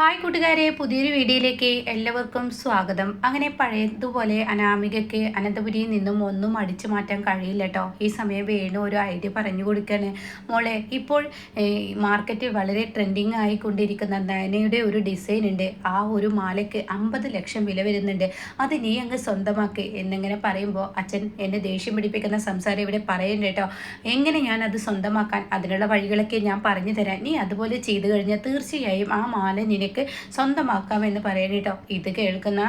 Hi കൂട്ടുകാരെ പുതിയൊരു വീഡിയോയിലേക്ക് എല്ലാവർക്കും സ്വാഗതം. അങ്ങനെ പഴയതുപോലെ അനാമികയ്ക്ക് അനന്തപുരിയിൽ നിന്നും ഒന്നും അടിച്ചു മാറ്റാൻ കഴിയില്ല കേട്ടോ ഈ സമയം വേണു ഒരു ഐഡിയ പറഞ്ഞു കൊടുക്കാണ് മോളെ ഇപ്പോൾ മാർക്കറ്റ് മാർക്കറ്റിൽ വളരെ ട്രെൻഡിങ് ആയിക്കൊണ്ടിരിക്കുന്ന നയനയുടെ ഒരു ഡിസൈൻ ഉണ്ട്. ആ ഒരു മാലയ്ക്ക് അമ്പത് ലക്ഷം വില വരുന്നുണ്ട്. അത് നീ അങ്ങ് സ്വന്തമാക്കി. എന്നിങ്ങനെ പറയുമ്പോൾ അച്ഛൻ എന്നെ ദേഷ്യം പിടിപ്പിക്കുന്ന സംസാരം ഇവിടെ പറയണ്ട കേട്ടോ എങ്ങനെ ഞാൻ അത് സ്വന്തമാക്കാൻ? അതിനുള്ള വഴികളൊക്കെ ഞാൻ പറഞ്ഞു തരാം. നീ അതുപോലെ ചെയ്തു കഴിഞ്ഞാൽ തീർച്ചയായും ആ മാല നിനക്ക് സ്വന്തമാക്കാമെന്ന് പറയണ കേട്ടോ ഇത് കേൾക്കുന്ന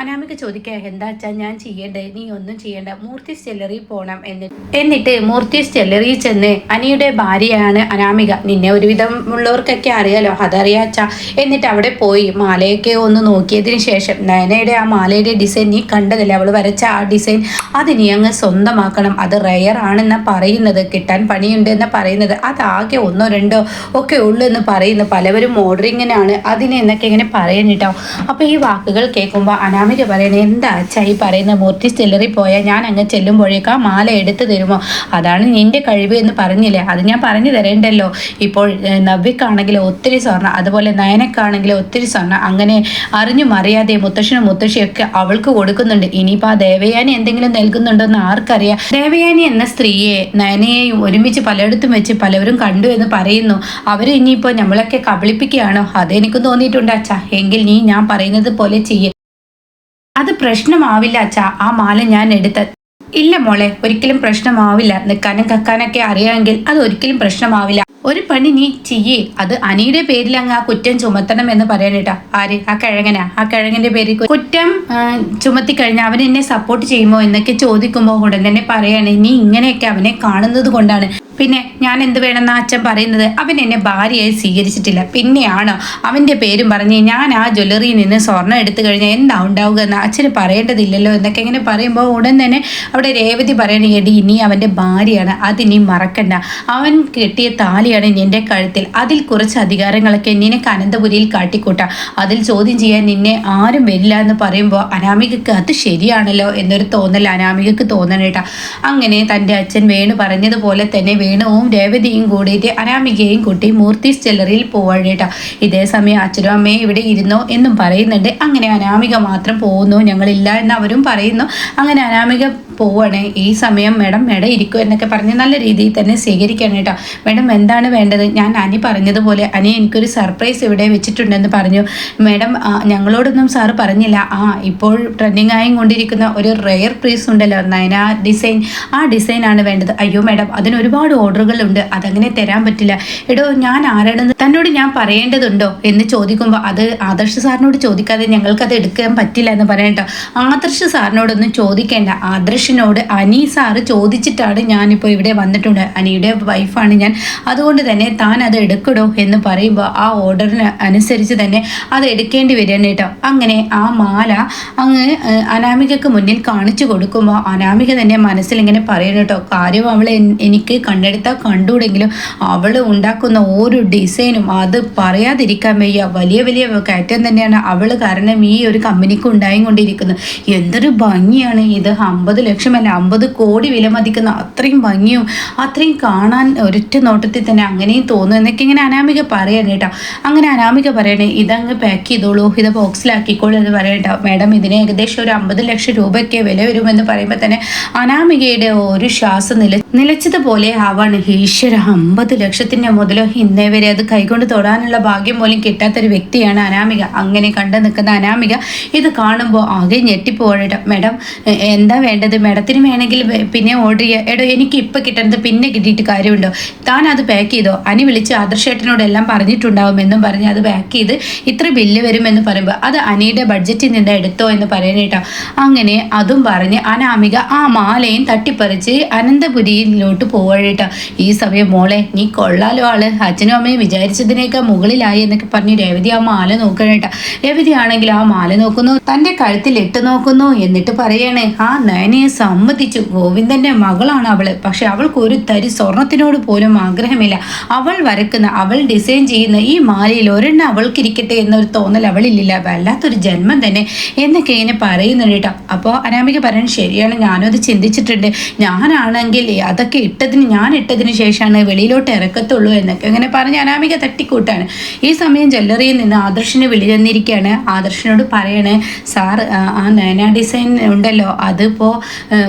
അനാമിക ചോദിക്കുക എന്താ വെച്ചാൽ ഞാൻ ചെയ്യേണ്ടത് നീ ഒന്നും ചെയ്യേണ്ട. മൂർത്തി സ്റ്റെല്ലറി പോകണം എന്ന്. എന്നിട്ട് മൂർത്തി സ്റ്റെല്ലറി ചെന്ന് അനിയുടെ ഭാര്യയാണ് അനാമിക. നിന്നെ ഒരുവിധം ഉള്ളവർക്കൊക്കെ അറിയാലോ. അതറിയാച്ച എന്നിട്ട് അവിടെ പോയി മാലയൊക്കെ ഒന്ന് നോക്കിയതിന് ശേഷം നയനയുടെ ആ മാലയുടെ ഡിസൈൻ നീ കണ്ടതല്ലേ? അവൾ വരച്ച ആ ഡിസൈൻ അത് നീ അങ്ങ് സ്വന്തമാക്കണം. അത് റെയർ ആണെന്ന് പറയുന്നത്. കിട്ടാൻ പണിയുണ്ട് എന്ന് പറയുന്നത്. അതാകെ ഒന്നോ രണ്ടോ ഒക്കെ ഉള്ളൂ എന്ന് പറയുന്നു. പലവരും ഓർഡറിങ്ങിനാണ് അതിന് എന്നൊക്കെ ഇങ്ങനെ പറയുന്നിട്ടോ അപ്പോൾ ഈ വാക്കുകൾ കേൾക്കുമ്പോൾ അനാമിക പറയുന്നത് എന്താ അച്ഛാ ഈ പറയുന്ന മൂർത്തി സ്റ്റെല്ലറി പോയാൽ ഞാൻ അങ്ങ് ചെല്ലുമ്പോഴേക്കും ആ മാല എടുത്തു തരുമോ? അതാണ് നിന്റെ കഴിവ് എന്ന് പറഞ്ഞില്ലേ? അത് ഞാൻ പറഞ്ഞു തരേണ്ടല്ലോ. ഇപ്പോൾ നവ്യക്കാണെങ്കിൽ ഒത്തിരി സ്വർണം അതുപോലെ നയനക്കാണെങ്കിൽ ഒത്തിരി സ്വർണം അങ്ങനെ അറിഞ്ഞും അറിയാതെ മുത്തശ്ശനും മുത്തശ്ശിയൊക്കെ അവൾക്ക് കൊടുക്കുന്നുണ്ട്. ഇനിയിപ്പോൾ ആ ദേവയാനി എന്തെങ്കിലും നൽകുന്നുണ്ടോ എന്ന് ആർക്കറിയാം. ദേവയാനി എന്ന സ്ത്രീയെ നയനയെയും ഒരുമിച്ച് പലയിടത്തും വെച്ച് പലവരും കണ്ടു എന്ന് പറയുന്നു. അവർ ഇനിയിപ്പോൾ നമ്മളൊക്കെ കബളിപ്പിക്കുകയാണോ? അതെനിക്ക് തോന്നിയിട്ടുണ്ട് അച്ഛാ. എങ്കിൽ നീ ഞാൻ പറയുന്നത് പോലെ ചെയ്യേ. അത് പ്രശ്നമാവില്ല അച്ഛാ. ആ മാല ഞാൻ എടുത്ത ഇല്ല മോളെ ഒരിക്കലും പ്രശ്നമാവില്ല. നിൽക്കാനും കക്കാനൊക്കെ അറിയാമെങ്കിൽ അത് ഒരിക്കലും പ്രശ്നമാവില്ല. ഒരു പണി നീ ചെയ്യേ. അത് അനിയുടെ പേരിൽ അങ്ങ് ആ കുറ്റം ചുമത്തണം എന്ന് പറയാനേട്ടാ ആര്? ആ കിഴങ്ങനാ. ആ കിഴങ്ങന്റെ പേരിൽ കുറ്റം ചുമത്തി കഴിഞ്ഞാൽ അവൻ എന്നെ സപ്പോർട്ട് ചെയ്യുമോ എന്നൊക്കെ ചോദിക്കുമ്പോൾ ഉടൻ തന്നെ പറയാണ് നീ ഇങ്ങനെയൊക്കെ അവനെ കാണുന്നത് കൊണ്ടാണ്. പിന്നെ ഞാൻ എന്ത് വേണമെന്ന് അച്ഛൻ പറയുന്നത്? അവൻ എന്നെ ഭാര്യയായി സ്വീകരിച്ചിട്ടില്ല. പിന്നെയാണോ അവന്റെ പേരും പറഞ്ഞ് ഞാൻ ആ ജ്വല്ലറിയിൽ നിന്ന് സ്വർണം എടുത്തു കഴിഞ്ഞാൽ എന്താ ഉണ്ടാവുക എന്ന് അച്ഛന് പറയേണ്ടതില്ലല്ലോ എന്നൊക്കെ ഇങ്ങനെ പറയുമ്പോൾ ഉടൻ തന്നെ അവിടെ രേവതി പറയണ എടി ഇനി അവന്റെ ഭാര്യയാണ്. അതിനി മറക്കണ്ട. അവൻ കെട്ടിയ താലിയാണ് നിന്റെ കഴുത്തിൽ. അതിൽ കുറച്ച് അധികാരങ്ങളൊക്കെ നിനക്ക് അനന്തപുരിയിൽ കാട്ടിക്കൂട്ടാം. അതിൽ ചോദ്യം ചെയ്യാൻ നിന്നെ ആരും വരില്ല എന്ന് പറയുമ്പോൾ അനാമികക്ക് അത് ശരിയാണല്ലോ എന്നൊരു തോന്നൽ അനാമികക്ക് തോന്നണേട്ടാ. അങ്ങനെ തന്റെ അച്ഛൻ വേണു പറഞ്ഞതുപോലെ തന്നെ വേണുവും രേവതിയും കൂടിയിട്ട് അനാമികയും കൂട്ടി മൂർത്തി സ്റ്റെല്ലറിയിൽ പോവാഴേട്ടാ ഇതേ സമയം അച്ഛനും അമ്മയും ഇവിടെ ഇരുന്നോ എന്നും പറയുന്നുണ്ട്. അങ്ങനെ അനാമിക മാത്രം പോകുന്നു. ഞങ്ങളില്ല എന്ന് അവരും പറയുന്നു. അങ്ങനെ അനാമിക പോവാണ്. ഈ സമയം മേഡം മേഡം ഇരിക്കും എന്നൊക്കെ പറഞ്ഞ് നല്ല രീതിയിൽ തന്നെ സ്വീകരിക്കണം കേട്ടോ. മേഡം എന്താണ് വേണ്ടത്? ഞാൻ അനി പറഞ്ഞതുപോലെ അനി എനിക്കൊരു സർപ്രൈസ് ഇവിടെ വെച്ചിട്ടുണ്ടെന്ന് പറഞ്ഞു. മേഡം ഞങ്ങളോടൊന്നും സാറ് പറഞ്ഞില്ല. ആ ഇപ്പോൾ ട്രെൻഡിങ് ആയും കൊണ്ടിരിക്കുന്ന ഒരു റെയർ പ്രീസ് ഉണ്ടല്ലോ നയന ഡിസൈൻ ആ ഡിസൈനാണ് വേണ്ടത്. അയ്യോ മേഡം അതിന് ഒരുപാട് ഓർഡറുകളുണ്ട് അതങ്ങനെ തരാൻ പറ്റില്ല. എടോ ഞാൻ ആരാണെന്ന് തന്നോട് ഞാൻ പറയേണ്ടതുണ്ടോ എന്ന് ചോദിക്കുമ്പോൾ അത് ആദർശ് സാറിനോട് ചോദിക്കാതെ ഞങ്ങൾക്കത് എടുക്കാൻ പറ്റില്ല എന്ന് പറയട്ടോ ആദർശ് സാറിനോടൊന്നും ചോദിക്കേണ്ട. ആദർശിനോട് അനി സാറ് ചോദിച്ചിട്ടാണ് ഞാനിപ്പോൾ ഇവിടെ വന്നിട്ടുണ്ട് അനിയുടെ വൈഫാണ് ഞാൻ. അതുകൊണ്ട് തന്നെ താൻ അത് എടുക്കടോ എന്ന് പറയുമ്പോൾ ആ ഓർഡറിന് അനുസരിച്ച് തന്നെ അത് എടുക്കേണ്ടി വരികയാണ് കേട്ടോ. അങ്ങനെ ആ മാല അങ്ങ് അനാമികക്ക് മുന്നിൽ കാണിച്ചു കൊടുക്കുമ്പോൾ അനാമിക തന്നെ മനസ്സിൽ ഇങ്ങനെ പറയണം കേട്ടോ. കാര്യം അവൾ എനിക്ക് കണ്ടെടുത്താൽ കണ്ടുകൂടെങ്കിലും അവൾ ഉണ്ടാക്കുന്ന ഓരോ ഡിസൈനും അത് പറയാതിരിക്കാൻ വയ്യ. വലിയ വലിയ കയറ്റം തന്നെയാണ് അവൾ കാരണം ഈ ഒരു കമ്പനിക്ക് ഉണ്ടായി കൊണ്ടിരിക്കുന്നത് എന്തൊരു ഭംഗിയാണ് ഇത്. അമ്പത് ലക്ഷമല്ല അമ്പത് കോടി വില മതിക്കുന്ന അത്രയും ഭംഗിയും അത്രയും കാണാൻ ഒരൊറ്റ നോട്ടത്തിൽ തന്നെ അങ്ങനെയും തോന്നും എന്നൊക്കെ ഇങ്ങനെ അനാമിക പറയാണ് കേട്ടോ. അങ്ങനെ അനാമിക പറയണേ ഇതങ്ങ് പാക്ക് ചെയ്തോളൂ ഇത് ബോക്സിലാക്കിക്കോളൂ എന്ന് പറയട്ടോ മാഡം ഇതിന് ഏകദേശം ഒരു അമ്പത് ലക്ഷം രൂപയ്ക്ക് വില വരുമെന്ന് പറയുമ്പോൾ തന്നെ അനാമികയുടെ ഒരു ശ്വാസം നില നിലച്ചതുപോലെ ആവാണ്. ഈശ്വര അമ്പത് ലക്ഷത്തിന്റെ മുതലോ ഇന്നേ വരെ അത് കൈകൊണ്ട് തൊടാനുള്ള ഭാഗ്യം പോലും കിട്ടാത്തൊരു വ്യക്തിയാണ് അനാമിക. അങ്ങനെ കണ്ടു നിൽക്കുന്ന അനാമിക ഇത് കാണുമ്പോൾ ആകെ ഞെട്ടിപ്പോഴട്ടോ മേഡം എന്താ വേണ്ടത്? മേഡത്തിന് വേണമെങ്കിൽ പിന്നെ ഓർഡർ ചെയ്യുക എടോ എനിക്ക് ഇപ്പോൾ കിട്ടണത് പിന്നെ കിട്ടിയിട്ട് കാര്യമുണ്ടോ? താൻ അത് പാക്ക് ചെയ്തോ അനി വിളിച്ച് ആദർശേട്ടനോട് എല്ലാം പറഞ്ഞിട്ടുണ്ടാവുമെന്നും പറഞ്ഞ് അത് പാക്ക് ചെയ്ത് ഇത്ര ബില്ല് വരുമെന്ന് പറയുമ്പോൾ അത് അനിയുടെ ബഡ്ജറ്റിൽ നിന്ന് എടുത്തോ എന്ന് പറയണേട്ടോ. അങ്ങനെ അതും പറഞ്ഞ് അനാമിക ആ മാലയും തട്ടിപ്പറിച്ച് അനന്തപുരിയിലോട്ട് പോവഴേട്ട. ഈ സമയം മോളെ നീ കൊള്ളാലോ ആൾ. അച്ഛനും അമ്മയും വിചാരിച്ചതിനേക്കാൾ മുകളിലായി എന്നൊക്കെ പറഞ്ഞ് രേവതി ആ മാല നോക്കണേട്ടാ. രേവതി ആണെങ്കിൽ ആ മാല നോക്കുന്നു തന്റെ കഴുത്തിൽ ഇട്ട് നോക്കുന്നു എന്നിട്ട് പറയണേ ആ നയനയെ സമ്മതിച്ചു. ഗോവിന്ദന്റെ മകളാണ് അവൾ. പക്ഷെ അവൾക്ക് ഒരു തരി സ്വർണത്തിനോട് പോലും ആഗ്രഹമില്ല. അവൾ വരക്കുന്ന അവൾ ഡിസൈൻ ചെയ്യുന്ന ഈ മാലയിൽ ഒരെണ്ണം അവൾക്കിരിക്കട്ടെ എന്നൊരു തോന്നൽ അവളിലില്ല. വല്ലാത്തൊരു ജന്മം തന്നെ എന്നൊക്കെ ഇങ്ങനെ പറയുന്നുണ്ട് കേട്ടോ. അപ്പോൾ അനാമിക പറയാൻ ശരിയാണ്. ഞാനും അത് ചിന്തിച്ചിട്ടുണ്ട്. ഞാനാണെങ്കിൽ അതൊക്കെ ഇട്ടതിന് ഞാൻ ഇട്ടതിന് ശേഷമാണ് വെളിയിലോട്ട് ഇറക്കത്തുള്ളൂ എന്നൊക്കെ അങ്ങനെ പറഞ്ഞ് അനാമിക തട്ടിക്കൂട്ടാണ്. ഈ സമയം ജ്വല്ലറിയിൽ നിന്ന് ആദർശിനെ വിളി തന്നിരിക്കുകയാണ് ആദർശിനോട് പറയണേ സാർ ആ നയന ഡിസൈൻ ഉണ്ടല്ലോ. അതിപ്പോൾ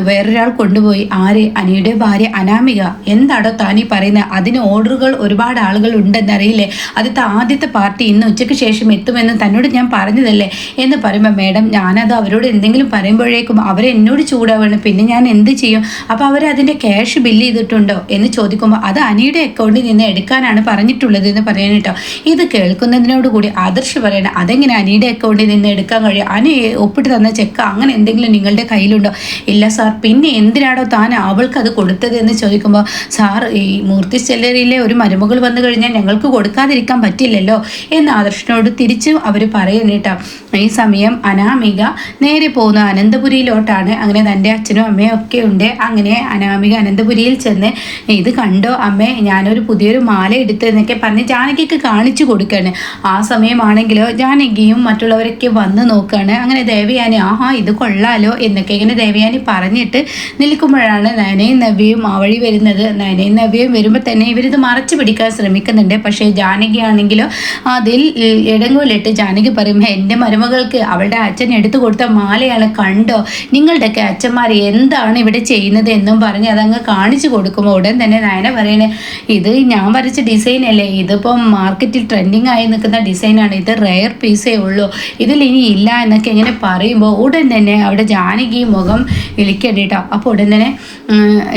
വേറൊരാൾ കൊണ്ടുപോയി. ആര്? അനിയുടെ ഭാര്യ അനാമിക. എന്താടോ താനീ പറയുന്നത്? അതിന് ഓർഡറുകൾ ഒരുപാട് ആളുകൾ ഉണ്ടെന്നറിയില്ലേ? അതിത്തെ ആദ്യത്തെ പാർട്ടി ഇന്ന് ഉച്ചയ്ക്ക് ശേഷം എത്തുമെന്ന് തന്നോട് ഞാൻ പറഞ്ഞതല്ലേ? എന്ന് പറയുമ്പോൾ മേഡം ഞാനത് അവരോട് എന്തെങ്കിലും പറയുമ്പോഴേക്കും അവരെന്നോട് ചൂടാവാണ്. പിന്നെ ഞാൻ എന്ത് ചെയ്യും? അപ്പോൾ അവരതിന്റെ അതിന്റെ ക്യാഷ് ബില്ല് ചെയ്തിട്ടുണ്ടോ എന്ന് ചോദിക്കുമ്പോൾ അത് അനിയുടെ അക്കൗണ്ടിൽ നിന്ന് എടുക്കാനാണ് പറഞ്ഞിട്ടുള്ളത് എന്ന് പറയാൻ കേട്ടോ. ഇത് കേൾക്കുന്നതിനോട് കൂടി ആദർശ് പറയണം. അതെങ്ങനെ അനിയുടെ അക്കൗണ്ടിൽ നിന്ന് എടുക്കാൻ കഴിയും? അനി ഒപ്പിട്ട് തന്ന ചെക്ക് അങ്ങനെ എന്തെങ്കിലും നിങ്ങളുടെ കയ്യിലുണ്ടോ? ഇല്ല സാർ പിന്നെ എന്തിനാണോ താൻ അവൾക്ക് അത് കൊടുത്തത് എന്ന് ചോദിക്കുമ്പോൾ സാർ ഈ മൂർത്തി സെല്ലറിയിലെ ഒരു മരുമകൾ വന്നു കഴിഞ്ഞാൽ ഞങ്ങൾക്ക് കൊടുക്കാതിരിക്കാൻ പറ്റില്ലല്ലോ എന്ന് ആദർശനോട് തിരിച്ചും അവർ പറയുന്നു കേട്ടോ. ഈ സമയം അനാമിക നേരെ പോകുന്ന. അനന്തപുരിയിലോട്ടാണ്. അങ്ങനെ തന്റെ അച്ഛനും അമ്മയും ഒക്കെ ഉണ്ട്. അങ്ങനെ അനാമിക അനന്തപുരിയിൽ ചെന്ന് ഇത് കണ്ടോ അമ്മേ ഞാനൊരു പുതിയൊരു മാല എടുത്ത് എന്നൊക്കെ പറഞ്ഞ് ജാനകിക്ക് കാണിച്ചു കൊടുക്കുകയാണ് ആ സമയമാണെങ്കിലോ ജാനകിയും മറ്റുള്ളവരൊക്കെ വന്ന് നോക്കുകയാണ് അങ്ങനെ ദേവയാനി ആഹാ ഇത് കൊള്ളാലോ എന്നൊക്കെ ഇങ്ങനെ ദേവയാനി പറഞ്ഞിട്ട് നിൽക്കുമ്പോഴാണ് നയനയും നവ്യയും ആ വഴി വരുന്നത്. നയനയും നവ്യയും വരുമ്പോൾ തന്നെ ഇവരിത് മറച്ചു പിടിക്കാൻ ശ്രമിക്കുന്നുണ്ട്. പക്ഷേ ജാനകി ആണെങ്കിലോ അതിൽ ഇടങ്ങോലിട്ട് ജാനകി പറയും എന്റെ മരുമകൾക്ക് അവളുടെ അച്ഛൻ എടുത്തു കൊടുത്ത മാലയാണ് കണ്ടോ? നിങ്ങളുടെയൊക്കെ അച്ഛന്മാർ എന്താണ് ഇവിടെ ചെയ്യുന്നത്? എന്നും പറഞ്ഞ് അതങ്ങ് കാണിച്ചു കൊടുക്കുമ്പോൾ ഉടൻ തന്നെ നയന പറയണേ ഇത് ഞാൻ വരച്ച ഡിസൈൻ അല്ലേ? ഇതിപ്പം മാർക്കറ്റിൽ ട്രെൻഡിങ് ആയി നിൽക്കുന്ന ഡിസൈനാണ് ഇത് റെയർ പീസേ ഉള്ളൂ. ഇതിൽ ഇനി ഇല്ല എന്നൊക്കെ ഇങ്ങനെ പറയുമ്പോൾ ഉടൻ തന്നെ അവിടെ ജാനകി മുഖം ഇളിക്കണ്ടേട്ടോ അപ്പോൾ ഉടൻ തന്നെ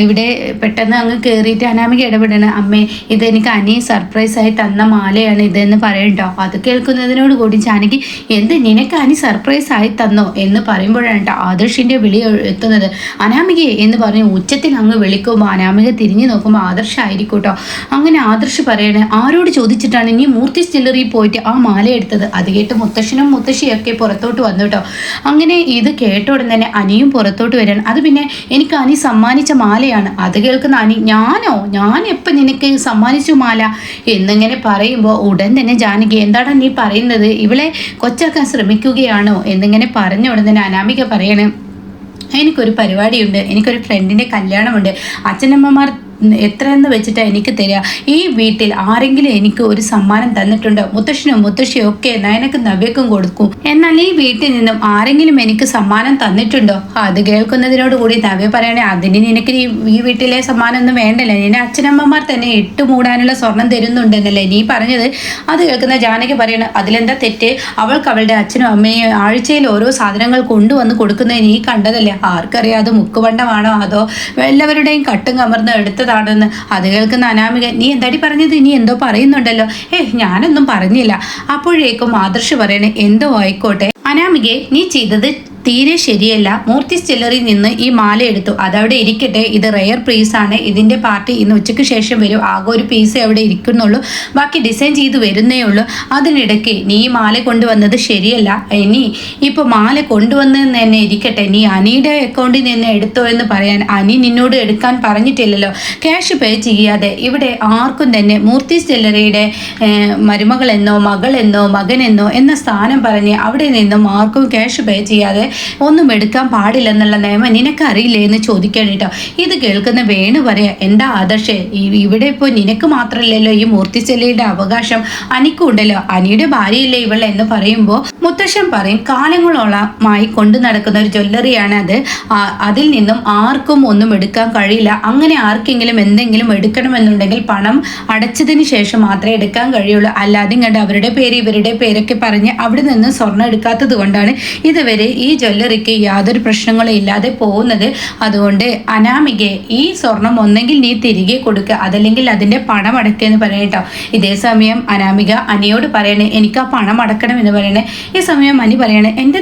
ഇവിടെ പെട്ടെന്ന് അങ്ങ് കയറിയിട്ട് അനാമിക ഇടപെടണം. അമ്മേ ഇത് എനിക്ക് അനി സർപ്രൈസായി തന്ന മാലയാണ് ഇതെന്ന് പറയണ്ടോ? അത് കേൾക്കുന്നതിനോട് കൂടി ജാനകി എന്ത് നിനക്ക് അനി സർപ്രൈസ് ആയി തന്നോ? എന്ന് പറയുമ്പോഴാണ് കേട്ടോ ആദർശിന്റെ വിളി എത്തുന്നത്. അനാമികയെ എന്ന് പറഞ്ഞ് ഉച്ചത്തിൽ അങ്ങ് വിളിക്കുമ്പോൾ അനാമിക തിരിഞ്ഞു നോക്കുമ്പോൾ ആദർശമായിരിക്കും കേട്ടോ അങ്ങനെ ആദർശ് പറയണേ ആരോട് ചോദിച്ചിട്ടാണ് ഇനി മൂർത്തി സ്റ്റില്ലറിൽ പോയിട്ട് ആ മാല എടുത്തത്? അത് കേട്ട് മുത്തശ്ശനും മുത്തശ്ശിയൊക്കെ പുറത്തോട്ട് വന്നു കേട്ടോ അങ്ങനെ ഇത് കേട്ട ഉടൻ തന്നെ അനിയും പുറത്തോട്ട് വരാൻ അത് പിന്നെ എനിക്ക് അനി സമ്മാനിച്ച മാലയാണ്. അത് കേൾക്കുന്ന അനി ഞാനോ? ഞാൻ എപ്പം നിനക്ക് സമ്മാനിച്ചു മാല? എന്നിങ്ങനെ പറയുമ്പോൾ ഉടൻ തന്നെ ജാനകി എന്താണ് നീ പറയുന്നത്? ഇവളെ കൊച്ചാക്കാൻ ശ്രമിക്കുകയാണോ? എന്നിങ്ങനെ പറഞ്ഞ ഉടൻ തന്നെ അനാമിക പറയണേ എനിക്കൊരു പരിപാടിയുണ്ട് എനിക്കൊരു ഫ്രണ്ടിന്റെ കല്യാണമുണ്ട്. അച്ഛനമ്മമാർ എത്രയെന്ന് വെച്ചിട്ടാണ് എനിക്ക് തരിക? ഈ വീട്ടിൽ ആരെങ്കിലും എനിക്ക് ഒരു സമ്മാനം തന്നിട്ടുണ്ട്? മുത്തശ്ശനും മുത്തശ്ശിയും ഒക്കെ നയനക്കും നവ്യക്കും കൊടുക്കും. എന്നാൽ ഈ വീട്ടിൽ നിന്നും ആരെങ്കിലും എനിക്ക് സമ്മാനം തന്നിട്ടുണ്ടോ? അത് കേൾക്കുന്നതിനോട് കൂടി നവ്യ പറയണേ അതിന് നിനക്ക് ഈ വീട്ടിലെ സമ്മാനം ഒന്നും വേണ്ടല്ലേ? നിന്നെ അച്ഛനമ്മമാർ തന്നെ ഇട്ട് മൂടാനുള്ള സ്വർണം തരുന്നുണ്ടെന്നല്ലേ നീ പറഞ്ഞത്? അത് കേൾക്കുന്ന ജാനകി പറയണ അതിലെന്താ തെറ്റ്? അവൾക്ക് അവളുടെ അച്ഛനും അമ്മയും ആഴ്ചയിൽ ഓരോ സാധനങ്ങൾ കൊണ്ടുവന്ന് കൊടുക്കുന്നത് നീ കണ്ടതല്ലേ? ആർക്കറിയാം അത് മുക്കുവണ്ടമാണോ? അതോ എല്ലാവരുടെയും കട്ടും കമർന്ന് എടുത്ത നല്ലതാണെന്ന് അത് കേൾക്കുന്ന അനാമിക നീ എന്താടി പറഞ്ഞത്? നീ എന്തോ പറയുന്നുണ്ടല്ലോ. ഏ ഞാനൊന്നും പറഞ്ഞില്ല. അപ്പോഴേക്കും ആദർശ് പറയണേ എന്തോ ആയിക്കോട്ടെ. അനാമികെ നീ ചെയ്തത് തീരെ ശരിയല്ല. മൂർത്തി സ്റ്റെല്ലറിൽ നിന്ന് ഈ മാല എടുത്തു. അതവിടെ ഇരിക്കട്ടെ. ഇത് റെയർ ആണ്. ഇതിന്റെ പാർട്ടി ഇന്ന് ഉച്ചയ്ക്ക് ശേഷം വരും. ആകെ ഒരു പീസ് അവിടെ ഇരിക്കുന്നുള്ളൂ. ബാക്കി ഡിസൈൻ ചെയ്ത് വരുന്നേ ഉള്ളൂ. അതിനിടയ്ക്ക് നീ ഈ മാല കൊണ്ടുവന്നത് ശരിയല്ല. ഇനി ഇപ്പോൾ മാല കൊണ്ടുവന്നതെന്ന് തന്നെ ഇരിക്കട്ടെ. നീ അനിയുടെ അക്കൗണ്ടിൽ നിന്ന് എടുത്തോ എന്ന് പറയാൻ അനി നിന്നോട് എടുക്കാൻ പറഞ്ഞിട്ടില്ലല്ലോ. ക്യാഷ് പേ ചെയ്യാതെ. ഇവിടെ ആർക്കും തന്നെ മൂർത്തി സ്റ്റെല്ലറിയുടെ മരുമകളെന്നോ മകളെന്നോ മകനെന്നോ എന്ന സ്ഥാനം പറഞ്ഞ് അവിടെ നിന്നും ആർക്കും ക്യാഷ് പേ ചെയ്യാതെ ഒന്നും എടുക്കാൻ പാടില്ലെന്നുള്ള നിയമം നിനക്കറിയില്ലേ എന്ന് ചോദിക്കാൻ കേട്ടോ. ഇത് കേൾക്കുന്ന വേണു പറയാ എന്താ ആദർശേ ഇവിടെ ഇപ്പോൾ നിനക്ക് മാത്രമല്ലല്ലോ ഈ മൂർത്തിച്ചെല്ലയുടെ അവകാശം? അനിക്കുണ്ടല്ലോ അനിയുടെ ഭാര്യയില്ലേ ഇവൾ എന്ന് പറയുമ്പോൾ മുത്തശ്ശൻ പറയും കാലങ്ങളോളമായി കൊണ്ടു നടക്കുന്ന ഒരു ജ്വല്ലറിയാണ് അത്. അതിൽ നിന്നും ആർക്കും ഒന്നും എടുക്കാൻ കഴിയില്ല. അങ്ങനെ ആർക്കെങ്കിലും എന്തെങ്കിലും എടുക്കണമെന്നുണ്ടെങ്കിൽ പണം അടച്ചതിന് ശേഷം മാത്രമേ എടുക്കാൻ കഴിയുള്ളൂ. അല്ലാതെ കണ്ട് അവരുടെ പേര് ഇവരുടെ പേരൊക്കെ പറഞ്ഞ് അവിടെ നിന്ന് സ്വർണം എടുക്കാത്തത് കൊണ്ടാണ് ഇതുവരെ ഈ ജ്വല്ലറിക്ക് യാതൊരു പ്രശ്നങ്ങളും ഇല്ലാതെ പോകുന്നത് അതുകൊണ്ട് അനാമികെ ഈ സ്വർണം ഒന്നെങ്കിൽ നീ തിരികെ കൊടുക്കുക അതല്ലെങ്കിൽ അതിന്റെ പണം അടക്കുകയെന്ന് പറയട്ടോ ഇതേ സമയം അനാമിക അനിയോട് പറയണേ എനിക്ക് ആ പണം അടക്കണം എന്ന് പറയണേ. ഈ സമയം അനി പറയണേ എന്റെ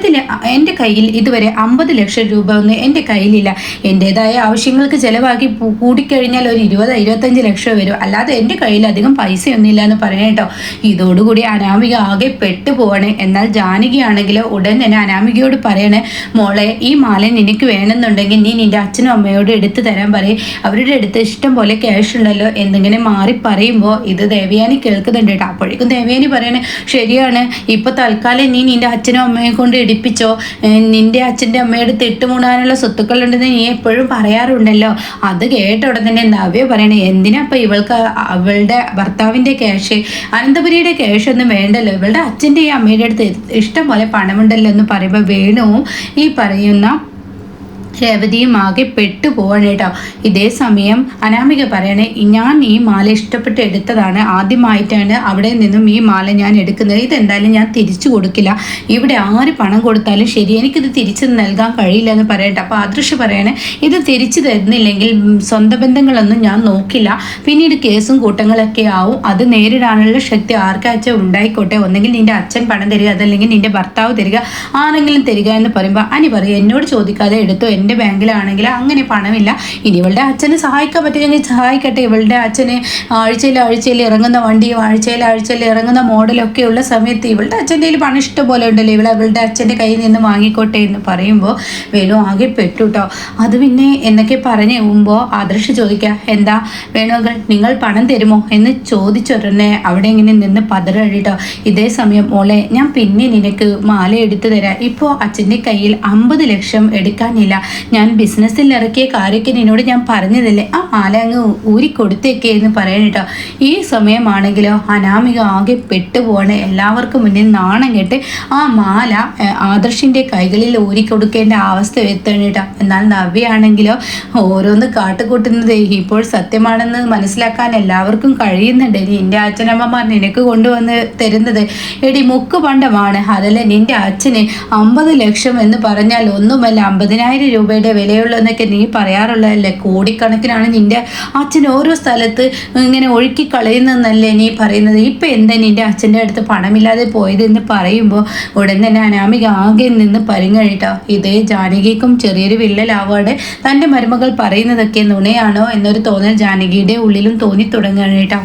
എന്റെ കയ്യിൽ ഇതുവരെ അമ്പത് ലക്ഷം രൂപ ഒന്നും എന്റെ കയ്യിലില്ല. എന്റെതായ ആവശ്യങ്ങൾക്ക് ചിലവാക്കി കൂടിക്കഴിഞ്ഞാൽ ഒരു ഇരുപത് ഇരുപത്തഞ്ച് ലക്ഷം വരും. അല്ലാതെ എന്റെ കയ്യിൽ അധികം പൈസയൊന്നുമില്ല എന്ന് പറയട്ടോ ഇതോടുകൂടി അനാമിക ആകെ പെട്ടുപോവാണ്. എന്നാൽ ജാനകിയാണെങ്കിൽ ഉടൻ തന്നെ അനാമികയോട് പറയണം പറയാണ് മോളെ ഈ മാല നിനക്ക് വേണമെന്നുണ്ടെങ്കിൽ നീ നിന്റെ അച്ഛനും അമ്മയോട് എടുത്തു തരാൻ പറയും. അവരുടെ അടുത്ത് ഇഷ്ടം പോലെ ക്യാഷ് ഉണ്ടല്ലോ എന്തെങ്കിലും മാറി പറയുമ്പോൾ ഇത് ദേവയാനി കേൾക്കുന്നുണ്ട് കേട്ടോ. അപ്പോഴേക്കും ദേവയാനി പറയണ ശരിയാണ് ഇപ്പൊ തൽക്കാലം നീ നിന്റെ അച്ഛനും അമ്മയെ കൊണ്ട് ഇടിപ്പിച്ചോ. നിന്റെ അച്ഛന്റെ അമ്മയുടെ തെട്ടുമൂടാനുള്ള സ്വത്തുക്കളുണ്ടെന്ന് നീ എപ്പോഴും പറയാറുണ്ടല്ലോ. അത് കേട്ട ഉടനെ തന്നെ നവ്യ പറയണേ എന്തിനാ ഇപ്പൊ ഇവൾക്ക് അവളുടെ ഭർത്താവിന്റെ ക്യാഷ് അനന്തപുരിയുടെ ക്യാഷ് ഒന്നും വേണ്ടല്ലോ? ഇവളുടെ അച്ഛന്റെ ഈ അമ്മയുടെ അടുത്ത് ഇഷ്ടം പോലെ പണമുണ്ടല്ലോ? എന്ന് പറയുമ്പോൾ വേണുവും ഈ പറയുന്ന രേവതിയും ആകെ പെട്ടു പോവാണ് കേട്ടോ. ഇതേ സമയം അനാമിക പറയണേ ഞാൻ ഈ മാല ഇഷ്ടപ്പെട്ട് എടുത്തതാണ്. ആദ്യമായിട്ടാണ് അവിടെ നിന്നും ഈ മാല ഞാൻ എടുക്കുന്നത്. ഇതെന്തായാലും ഞാൻ തിരിച്ചു കൊടുക്കില്ല. ഇവിടെ ആര് പണം കൊടുത്താലും ശരി എനിക്കിത് തിരിച്ചു നൽകാൻ കഴിയില്ല എന്ന് പറയട്ടെ. അപ്പോൾ ആദൃശ് പറയണേ ഇത് തിരിച്ചു തരുന്നില്ലെങ്കിൽ സ്വന്തം ബന്ധങ്ങളൊന്നും ഞാൻ നോക്കില്ല. പിന്നീട് കേസും കൂട്ടങ്ങളൊക്കെ ആവും. അത് നേരിടാനുള്ള ശക്തി ആർക്കാച്ച ഉണ്ടായിക്കോട്ടെ. ഒന്നെങ്കിൽ നിന്റെ അച്ഛൻ പണം തരിക അതല്ലെങ്കിൽ നിന്റെ ഭർത്താവ് തരിക ആരെങ്കിലും തരിക എന്ന് പറയുമ്പോൾ അനി പറയും എന്നോട് ചോദിക്കാതെ എടുത്തോ എന്റെ ബാങ്കിലാണെങ്കിൽ അങ്ങനെ പണമില്ല. ഇനി ഇവളുടെ അച്ഛനെ സഹായിക്കാൻ പറ്റുമെങ്കിൽ സഹായിക്കട്ടെ. ഇവളുടെ അച്ഛന് ആഴ്ചയിൽ ആഴ്ചയിൽ ഇറങ്ങുന്ന വണ്ടിയും ആഴ്ചയിൽ ആഴ്ചയിൽ ഇറങ്ങുന്ന മോഡലൊക്കെ ഉള്ള സമയത്ത് ഇവളുടെ അച്ഛന്റെ കയ്യിൽ പണം ഇഷ്ടം പോലെ ഉണ്ടല്ലോ. ഇവൾ അവളുടെ അച്ഛന്റെ കയ്യിൽ നിന്ന് വാങ്ങിക്കോട്ടെ എന്ന് പറയുമ്പോൾ വേണു ആകെ പെട്ടു കേട്ടോ അത് പിന്നെ എന്നൊക്കെ പറഞ്ഞു പോകുമ്പോൾ ആദർശ് ചോദിക്കുക എന്താ വേണുകൾ നിങ്ങൾ പണം തരുമോ? എന്ന് ചോദിച്ചുടനെ അവിടെ ഇങ്ങനെ നിന്ന് പതറഴിട്ടോ ഇതേ സമയം മോളെ ഞാൻ പിന്നെ നിനക്ക് മാല എടുത്തു തരാം. ഇപ്പോൾ അച്ഛന്റെ കയ്യിൽ അമ്പത് ലക്ഷം എടുക്കാനില്ല. ഞാൻ ബിസിനസ്സിൽ ഇറക്കിയ കാര്യമൊക്കെ നിന്നോട് ഞാൻ പറഞ്ഞതല്ലേ? ആ മാല അങ്ങ് ഊരി കൊടുത്തേക്കേ എന്ന് പറയണേട്ടോ ഈ സമയമാണെങ്കിലോ അനാമിക ആകെ പെട്ടുപോവാണ് എല്ലാവർക്കും മുന്നിൽ നാണം കെട്ട് ആ മാല ആദർശിന്റെ കൈകളിൽ ഊരി കൊടുക്കേണ്ട അവസ്ഥ എത്തണം കേട്ടോ. എന്നാൽ നവ്യാണെങ്കിലോ ഓരോന്ന് കാട്ടുകൂട്ടുന്നത് ഇപ്പോൾ സത്യമാണെന്ന് മനസ്സിലാക്കാൻ എല്ലാവർക്കും കഴിയുന്നുണ്ട്. നിന്റെ അച്ഛനമ്മമാർ നിനക്ക് കൊണ്ടുവന്ന് തരുന്നത് എടി മുക്ക് പണ്ടമാണ് അതല്ല നിന്റെ അച്ഛന് അമ്പത് ലക്ഷം എന്ന് പറഞ്ഞാൽ ഒന്നുമല്ല അമ്പതിനായിരം രൂപയുടെ വിലയുള്ളതെന്നൊക്കെ നീ പറയാറുള്ളതല്ലേ? കോടിക്കണക്കിനാണ് നിന്റെ അച്ഛൻ ഓരോ സ്ഥലത്ത് ഇങ്ങനെ ഒഴുക്കി കളയുന്നതെന്നല്ലേ നീ പറയുന്നത്. ഇപ്പം എന്താ നിന്റെ അച്ഛന്റെ അടുത്ത് പണമില്ലാതെ പോയതെന്ന് പറയുമ്പോൾ ഉടൻ തന്നെ അനാമിക ആകെ നിന്ന് പരിങ്ങഴിട്ടോ ഇതേ ജാനകിക്കും ചെറിയൊരു വിള്ളലാവാടെ തന്റെ മരുമകൾ പറയുന്നതൊക്കെ നുണയാണോ എന്നൊരു തോന്നൽ ജാനകിയുടെ ഉള്ളിലും തോന്നി തുടങ്ങുകയാണ് കേട്ടോ